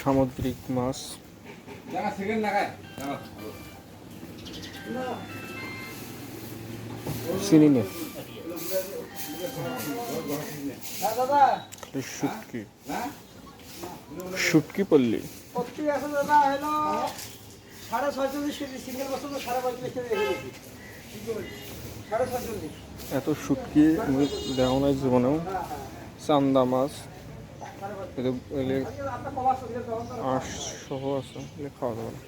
সামুদ্রিক মাছ। চিনি নে। শুটকি। শুটকি পল্লি। সাড়ে ছয়চল্লিশ কেজি সিঙ্গেল বছর সাড়ে পঁয়ত্রিশ কেজি এত শুটকি দেখা নাই জীবনেও। চান্দা মাছ। আঁশ সহ আছে খাওয়া যাবে না।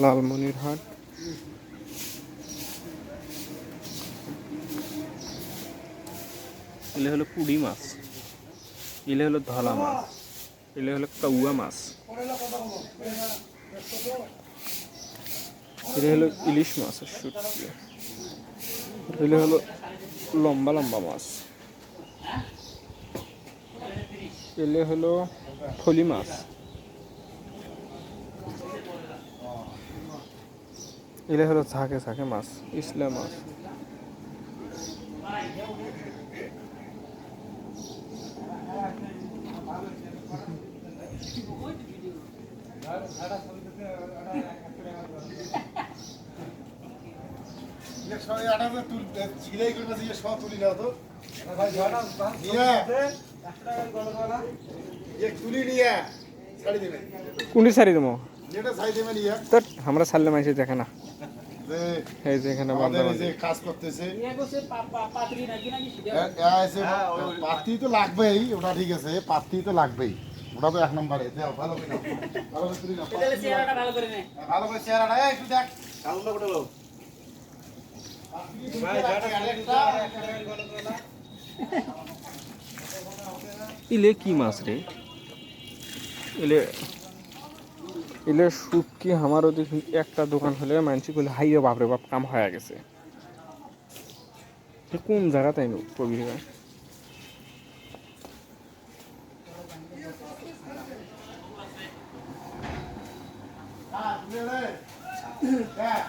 লালমনির হাট। এলে হলো পুড়ি মাছ। এলে হলো ধলা মাছ। এলে হলো কাউয়া মাছ। এটা হলো ইলিশ মাছের শুটকি। এলে হলো লম্বা লম্বা মাছ। এলে হলো ফলি মাছ। এলে হলো ঝাঁকে ঝাঁকে মাছ, ইসলা মাছ। কোনটি সারি দেবো। আমরা ছাড়লে মানুষ দেখে না। এই যে এখানে কাজ করতেছে। আছে, পাত্তি তো লাগবেই ওটা ঠিক আছে পাত্তি তো লাগবেই। ওটা তো এক নম্বরে। দাও, ভালো করে ভালো করে তুলি নাও। তাহলে চেহারাটা ভালো করে নে। ভালো করে চেহারাটা। এই, একটু দেখ। কাউন্টা করে দাও ইলে কি মাছ রে? ইলে ইলে শুটকি আমারও দেখি একটা দোকান হলে মানসি বলে হাই রে বাপরে বাপ কাম হয়ে গেছে। কোন জায়গা তাই হ্যাঁ